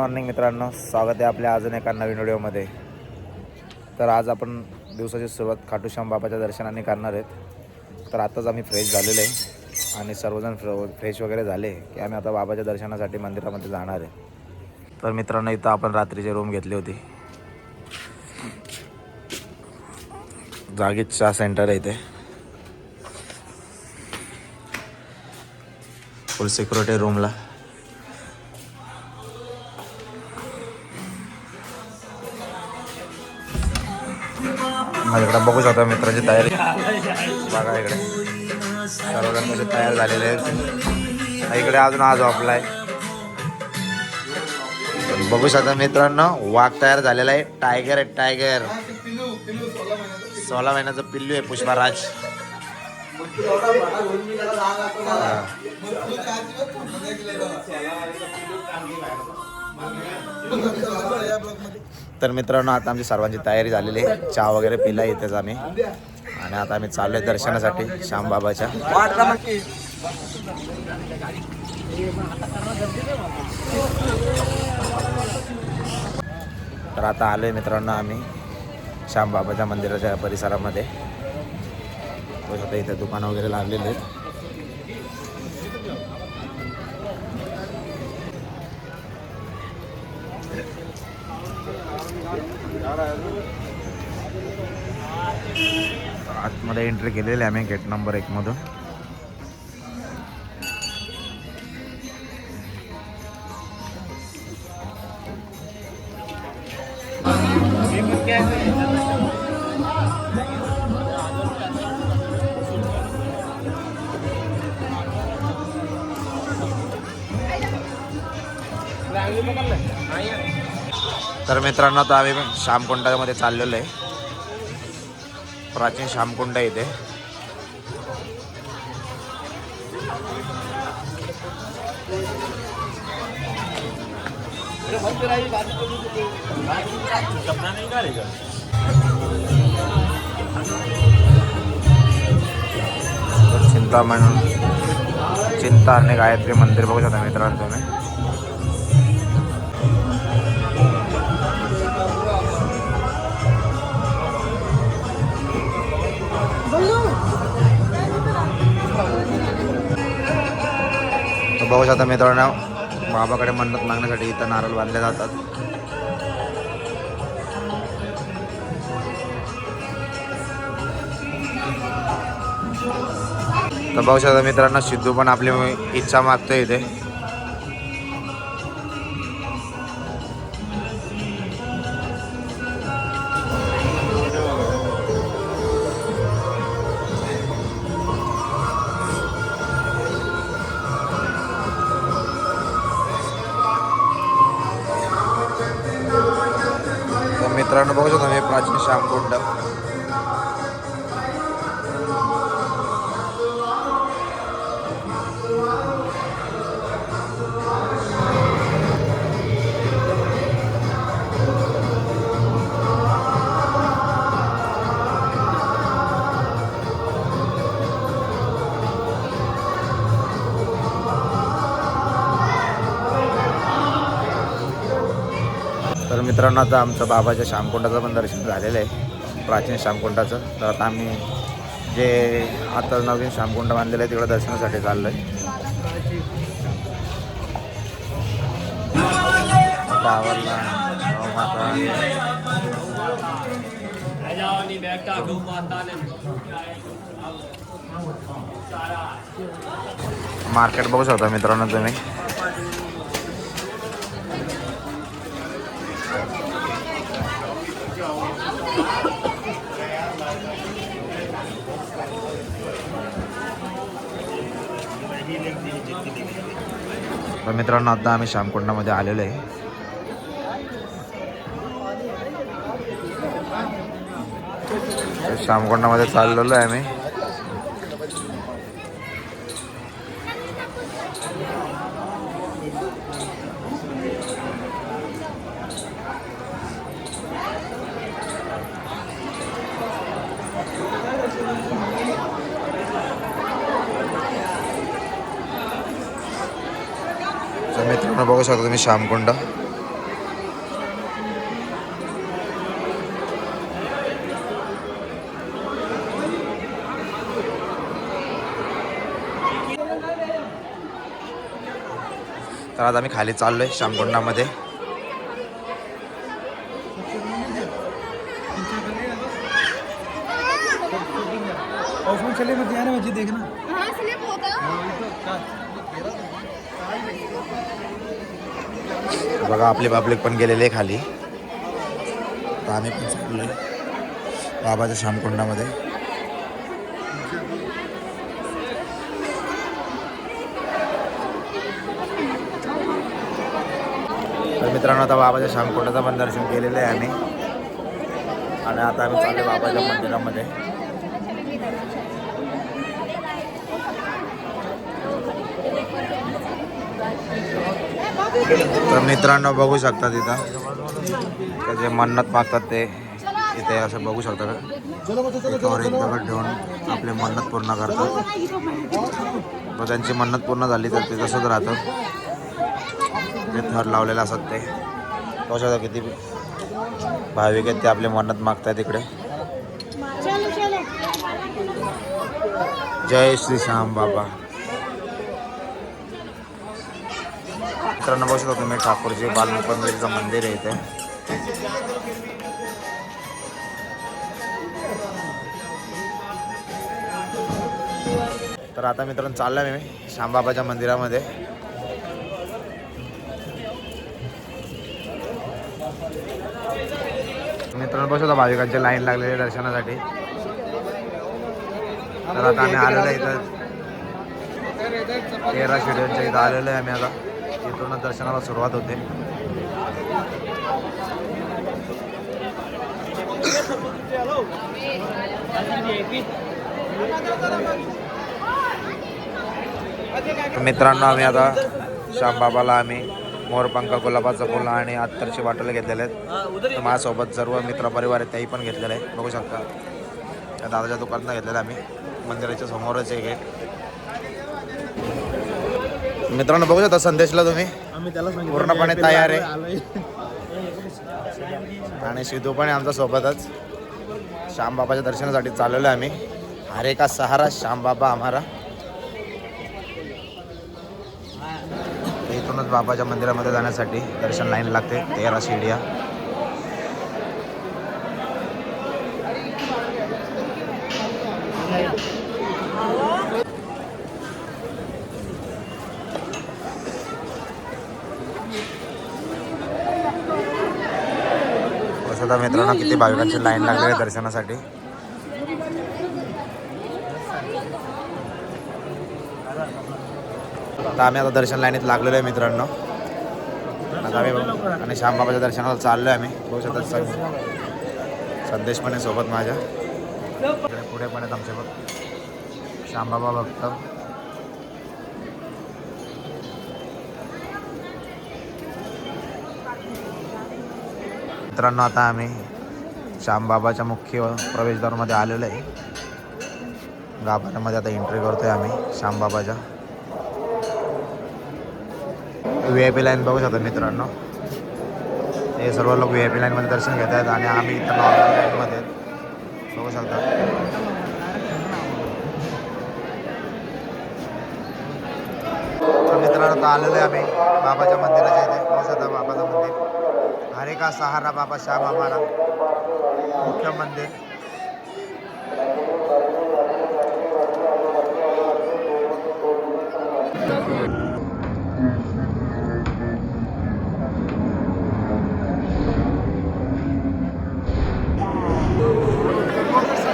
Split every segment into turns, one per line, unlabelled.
Morning मित्रांनो स्वागत आहे आपल्या अजून एका नवीन व्हिडिओमध्ये. तर आज आपण दिवसाची सुरुवात खाटूश्याम बाबाच्या दर्शनाने करणार आहेत. तर आत्ताच आम्ही फ्रेश झालेलो आहे आणि सर्वजण फ्र फ्रेश वगैरे झाले की आम्ही आता बाबाच्या दर्शनासाठी मंदिरामध्ये जाणार आहे. तर मित्रांनो इथं आपण रात्रीची रूम घेतली होती. जागीच चहा सेंटर आहे इथे. फुल सिक्युरिटी रूमला माझ्याकडे बघू शकता मित्राची तयारी. बघा इकडे. सर्वजण तयार झालेले आहेत. इकडे अजून आज ऑफलाय बघू शकता मित्रांनो वाघ तयार झालेला आहे. टायगर आहे टायगर सोळा महिन्याचं पिल्लू आहे पुष्पाराज. तर मित्रांनो आता आमची सर्वांची तयारी झालेली आहे. चहा वगैरे पिला इथेच आम्ही. आणि आता आम्ही चाललोय दर्शनासाठी श्यामबाबाच्या. तर आता आलोय मित्रांनो आम्ही श्यामबाबाच्या मंदिराच्या परिसरामध्ये. इथे दुकानं वगैरे लागलेले आहेत. आता एंट्री केलेली आहे आम्ही गेट नंबर एकमधून तर मित्रांनो आता आम्ही श्यामकुंडामध्ये चाललेलो आहे. प्राचीन श्यामकुंड आहे इथे चिंतामण चिंता आणि गायत्री मंदिर बघू शकता मित्रांनो तुम्ही. बघू शकता मित्रांनो. बाबाकडे मन्नत मागण्यासाठी इथं नारळ बांधले जातात. तर बघू शकता मित्रांनो सिद्धू पण आपली इच्छा मागतोय इथे. तर मित्रांनो बघू शकता मी प्राचीन श्यामकुंड मित्रांनो आता आमचं बाबाच्या श्यामकुंडाचं पण दर्शन झालेलं आहे. प्राचीन श्यामकुंडाचं. तर आता आम्ही जे आता नवीन श्यामकुंड बांधलेलं आहे तिकडं दर्शनासाठी चाललं आहे मार्केट बघू शकता मित्रांनो तुम्ही. तर मित्रांनो आता आम्ही श्यामकुंडामध्ये आलेलो आहे. तर श्यामकुंडामध्ये चाललेलो आहे आम्ही. पूर्ण बघू शकता तुम्ही श्यामकुंड तर आज आम्ही खाली चाललो आहे श्यामकुंडामध्ये
देखना
बघा आपले पब्लिक पण गेलेले आहे खाली. तर आम्ही पण चाललो आहे बाबाच्या श्यामकुंडामध्ये. तर मित्रांनो आता बाबाच्या श्यामकुंडाचं पण दर्शन केलेलं आहे आम्ही. आणि आता आम्ही चाललो बाबाच्या मंदिरामध्ये. तर मित्रांनो बघू शकता तिथं. जे मन्नत मागतात ते इथे असं बघू शकता. का एकावर एक दगड ठेवून आपले मन्नत पूर्ण करतात. व त्यांची मन्नत पूर्ण झाली तर ते तसंच राहतं. जे थर लावलेले असतात ते. बघू शकता किती भाविक आहेत ते आपले मन्नत मागतात
तिकडे
जय श्री श्याम बाबा. मित्रांनो बघू शकता तुम्ही ठाकूरजी बालमुकुंदरीचं मंदिर आहे इथे. तर आता मित्रांनो चाललोय मी श्यामबाबाच्या मंदिरामध्ये. मित्रांनो बघू शकता भाविकांची लाईन लागलेली आहे दर्शनासाठी. तर आता आम्ही आलेलो आहे इथं. तेरा शेड्यूलच्या इथं आलेलो आहे आम्ही आता. इथूनच दर्शनाला सुरुवात होते. मित्रांनो आम्ही आता श्यामबाबाला आम्ही मोरपंख गुलाबाचं फुलं आणि अत्तरची बाटले घेतलेले आहेत. माझ्यासोबत सर्व मित्रपरिवार आहेत त्याही पण घेतलेले आहे बघू शकता. दादाच्या दुकानात घेतलेलं आम्ही. मंदिराच्या समोरच एक आहे. मित्रांनो बघू शकता संदेशला तुम्ही. पूर्णपणे तयार आहे. आणि सिद्धू पण आहे आमच्या सोबतच. श्यामबाबाच्या दर्शनासाठी चाललेलो आहे आम्ही. हरे का सहारा श्यामबाबा आम्हाला. इथूनच बाबाच्या मंदिरामध्ये जाण्यासाठी दर्शन लाईन लागते तेरा शिड्या तर मित्रांनो किती भाविकांची लाईन लागली आहे दर्शनासाठी. आता आम्ही आता दर्शन लाईनीत लागलेलो आहे मित्रांनो. आता आम्ही आणि श्यामबाबाच्या दर्शनाला चाललो आहे आम्ही. बघू शकता सं- संदेश पण आहे सोबत माझ्या. पुढे पण आहेत आमचे बघ. श्यामबाबा भक्त. मित्रांनो आता आम्ही श्यामबाबाच्या मुख्य प्रवेशद्वारमध्ये आलेलो आहे. गाभाऱ्यामध्ये आता एंट्री करतो आहे आम्ही श्यामबाबाच्या. व्ही आय पी लाईन बघू शकता मित्रांनो. हे सर्व लोक व्ही आय पी लाईनमध्ये दर्शन घेत आहेत आणि आम्ही इथं नॉर्मल लाईनमध्ये आहेत. बघू शकता. तर मित्रांनो आता आलेलो आहे आम्ही बाबाच्या मंदिराच्या इथे बघू शकता बाबाचं मंदिर हरे का सहारा बाबा श्याम हमारा मुख्य मंदिर।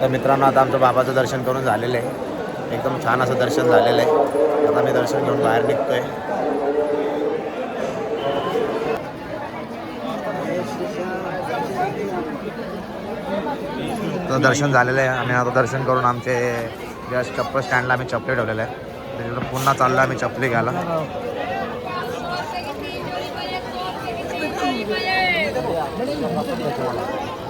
तर मित्रांनो आता आमचं बाबाचं दर्शन करून झालेलं आहे. एकदम छान असं दर्शन झालेलं आहे. आता मी दर्शन घेऊन बाहेर निघतोय. आता दर्शन झालेलं आहे आम्ही आता दर्शन करून आमचे ज्या चप्पल स्टँडला आम्ही चपले ठेवलेले आहे त्याच्यानंतर पुन्हा चाललो आम्ही चपली घ्यायला.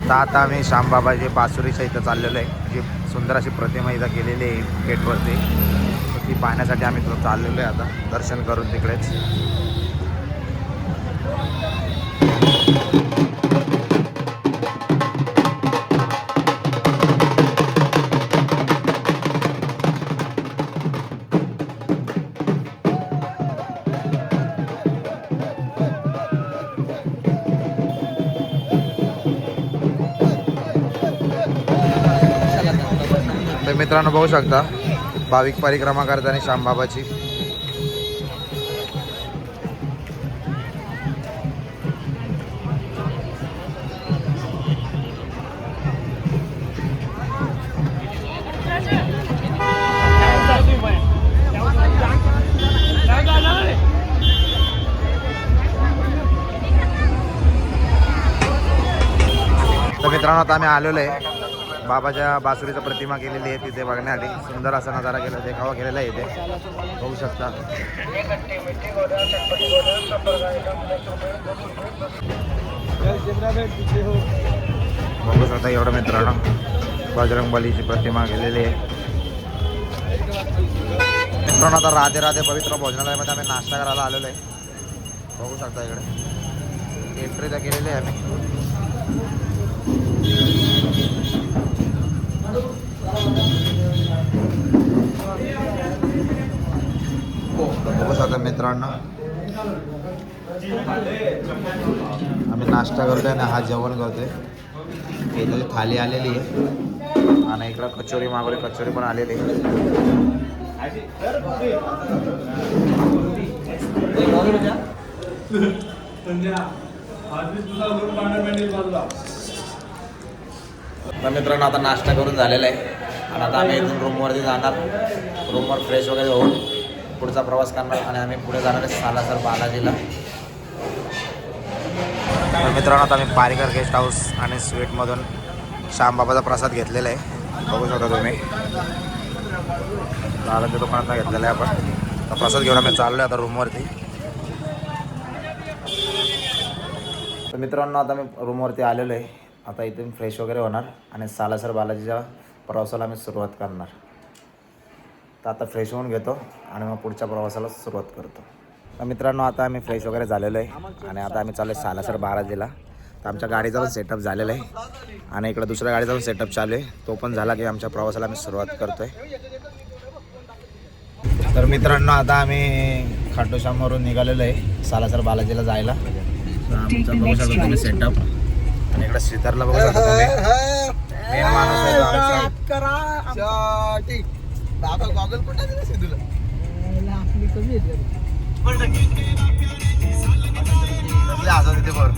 तर आता आम्ही श्यामबाबाजी बासुरीच्या इथं चाललेलो आहे. जी सुंदर अशी प्रतिमा इथं केलेली आहे गेटवरती. ती पाहण्यासाठी आम्ही तिथं चाललेलो आहे आता. दर्शन करून तिकडेच. मित्रांनो बघू शकता भाविक परिक्रमा करताना श्यामबाबाची. तर मित्रांनो आता आम्ही आलेलो आहे. बाबाच्या बासुरीचा प्रतिमा केलेली आहे तिथे बघण्यासाठी. सुंदर असा नजारा केला देखावा केलेला आहे इथे. बघू शकता. बघू शकता एवढं मित्रांनो. बजरंगबलीची प्रतिमा केलेली आहे. मित्रांनो आता राधे राधे पवित्र भोजनालयामध्ये आम्ही नाश्ता करायला आलेलो आहे. बघू शकता इकडे. एंट्री तर केलेली आहे आम्ही. बघू शकता मित्रांनो. आम्ही नाश्ता करतोय आणि हा जेवण करतोय. इथं थाली आलेली आहे. आणि इकडं कचोरी मागवली कचोरी पण आलेली आहे. तर मित्रांनो आता नाश्ता करून झालेला आहे. आणि आता आम्ही इथून रूमवरती जाणार. रूमवर फ्रेश वगैरे होऊन पुढचा प्रवास करणार आणि आम्ही पुढे जाणार आहे सालासर बालाजीला. तर मित्रांनो आता आम्ही पारिकर गेस्ट हाऊस आणि स्वीटमधून श्यामबाबाचा प्रसाद घेतलेला आहे. बघू शकता तुम्ही. दादाच्या दुकानात घेतलेला आहे आपण. तर प्रसाद घेऊन आम्ही चाललो आहे आता रूमवरती तर मित्रांनो आता मी रूमवरती आलेलो आहे. आता इथून फ्रेश वगैरे होणार आणि सालासर बालाजीच्या प्रवासाला आम्ही सुरुवात करणार. तर आता फ्रेश होऊन घेतो आणि मग पुढच्या प्रवासाला सुरुवात करतो. तर मित्रांनो आता आम्ही फ्रेश वगैरे झालेलो आहे आणि आता आम्ही चालू आहे सालासर बालाजीला. तर आमच्या गाडीचा पण सेटअप झालेला आहे आणि इकडं दुसऱ्या गाडीचा पण सेटअप चालू आहे. तो पण झाला की आमच्या प्रवासाला आम्ही सुरुवात करतोय. तर मित्रांनो आता आम्ही खाटूश्यामवरून निघालेलो आहे सालासर बालाजीला जायला. तर आमचा बघू शकता तुम्ही सेटअप आणि इकडे श्रीधरला बघू शकता तुम्ही. मेन माणूस आहे तो आमचा. कसली हसत होती बरं.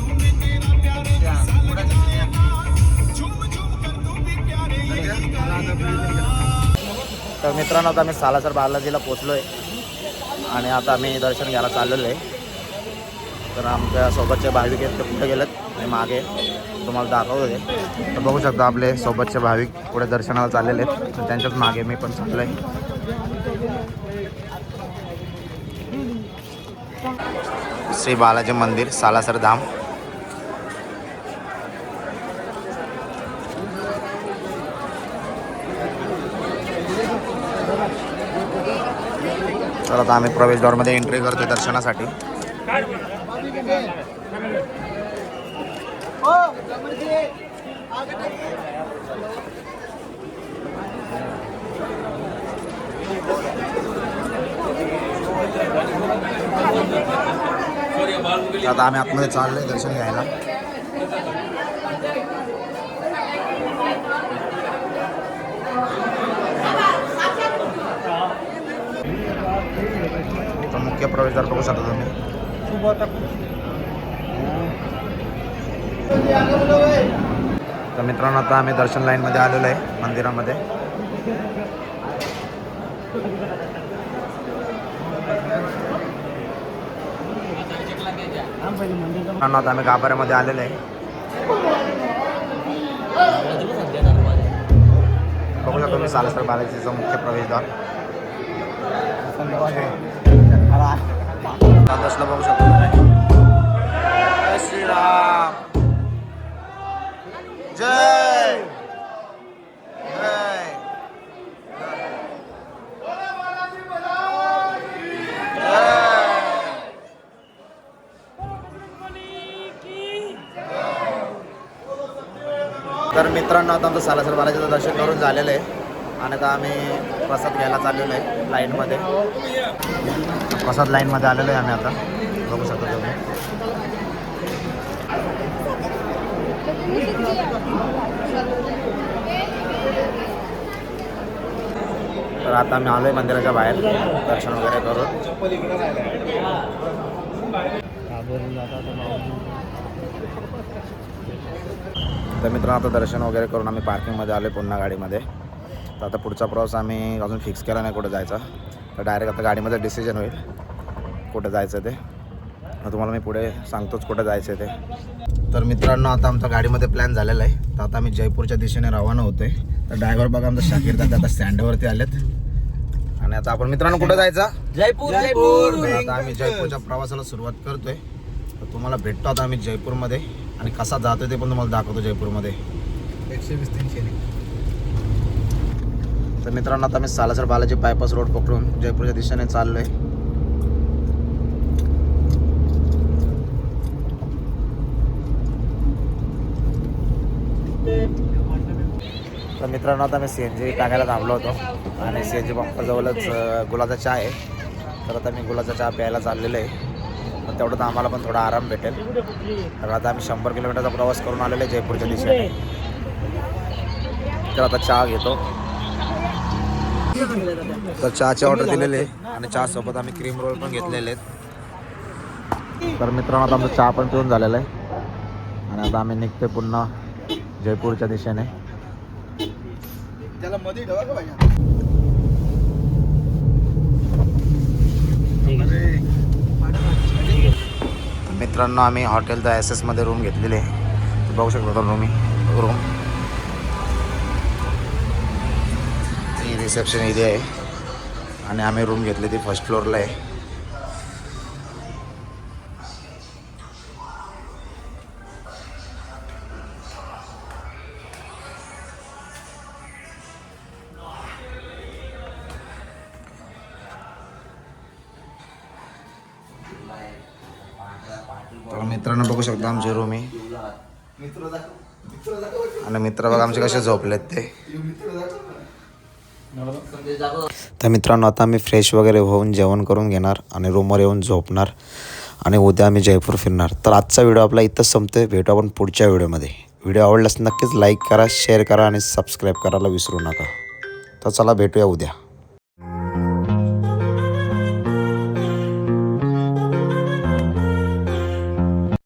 तर मित्रांनो आता आम्ही सालासर बालाजीला पोचलो आहे आणि आता आम्ही दर्शन घ्यायला चाललेलो आहे. तर आमच्या सोबतचे भाविक आहेत ते पुढे गेलेत? आणि मागे. तुम्हाला दाखवत होते. तर बघू शकता आपले सोबतचे भाविक पुढे दर्शनाला चाललेले आहेत. त्यांच्याच मागे मी पण चाललो आहे श्री बालाजी मंदिर सालासर धाम. तर आता आम्ही प्रवेशद्वारमध्ये एंट्री करतोय दर्शनासाठी. आता आम्ही आतमध्ये चाललोय दर्शन घ्यायला. मुख्य प्रवेशद्वार बघू शकता तुम्ही. तर मित्रांनो आता आम्ही दर्शन लाईनमध्ये आलेलो आहे मंदिरामध्ये. मित्रांनो आता आम्ही गाभाऱ्यामध्ये आलेलो आहे. बघू शकतो मी सालसर बालाजीचा मुख्य प्रवेशद्वार. बघू शकतो श्रीराम. जय। जय। तर मित्रांनो आता आमचं सालासर बालाजीचं दर्शन करून झालेलं आहे. आणि आता आम्ही प्रसाद घ्यायला चाललेलो आहे लाईनमध्ये. प्रसाद लाईनमध्ये आलेलो आहे आम्ही आता. बघू शकता तुम्ही. तर आता आम्ही आलो आहे मंदिराच्या बाहेर दर्शन वगैरे करून. तर मित्रांनो आता दर्शन वगैरे करून आम्ही पार्किंगमध्ये आलो आहे पुन्हा गाडीमध्ये. तर आता पुढचा प्रवास आम्ही अजून फिक्स केला नाही कुठं जायचा. तर डायरेक्ट आता गाडीमध्ये डिसिजन होईल कुठं जायचं ते. मग तुम्हाला मी पुढे सांगतोच कुठं जायचं ते. तर मित्रांनो आता आमचा गाडीमध्ये प्लॅन झालेला आहे. तर आता आम्ही जयपूरच्या दिशेने रवाना होतोय. तर ड्रायव्हर बघा आमचा शाकीर दादा आता स्टँडवरती आलेत. आणि आता आपण मित्रांनो कुठं जायचं?
जयपूर जयपूर.
आता आम्ही जयपूरच्या प्रवासाला सुरुवात करतोय. तर तुम्हाला भेटतो आता आम्ही जयपूरमध्ये. आणि कसा जातोय ते पण तुम्हाला दाखवतो जयपूरमध्ये.
एकशे वीस तीनशे
तर मित्रांनो आता आम्ही सालासर बालाजी बायपास रोड पकडून जयपूरच्या दिशेने चाललोय. तर मित्रांनो आता मी सी एन जी टाकायला थांबलो होतो. आणि सी एन जी पंपाजवळच गुलाचा गुलाबचा चहा आहे. तर आता मी गुलाबचा चहा प्यायला चाललेलो आहे. मग तेवढं तर आम्हाला पण थोडा आराम भेटेल. तर आता आम्ही शंभर किलोमीटरचा प्रवास करून आलेलो आहे जयपूरच्या दिशेने. तर आता चहा घेतो. तर चहाची ऑर्डर दिलेली आहे. आणि चहासोबत आम्ही क्रीम रोल पण घेतलेले आहेत. तर मित्रांनो आता आमचा चहा पण पिऊन झालेला आहे. आणि आता आम्ही निघतोय पुन्हा जयपूरच्या दिशेने.
त्याला मध्ये ठेवा का पाहिजे
मित्रांनो आम्ही हॉटेल द एस एसमध्ये रूम घेतलेली आहे. बघू शकता रूम रूम ही रिसेप्शन एरिया आहे. आणि आम्ही रूम घेतली ती फर्स्ट फ्लोअरला आहे. तर मित्रांनो बघू शकता आमचे रूम आहे आणि मित्र बघा आमचे कसे झोपलेत ते. तर मित्रांनो आता आम्ही फ्रेश वगैरे होऊन जेवण करून घेणार आणि रूमवर येऊन झोपणार आणि उद्या आम्ही जयपूर फिरणार. तर आजचा व्हिडिओ आपला इथंच संपतोय. भेटू आपण पुढच्या व्हिडिओमध्ये व्हिडिओ आवडल्यास नक्कीच लाईक करा शेअर करा आणि सबस्क्राईब करायला विसरू नका. तर चला भेटूया उद्या.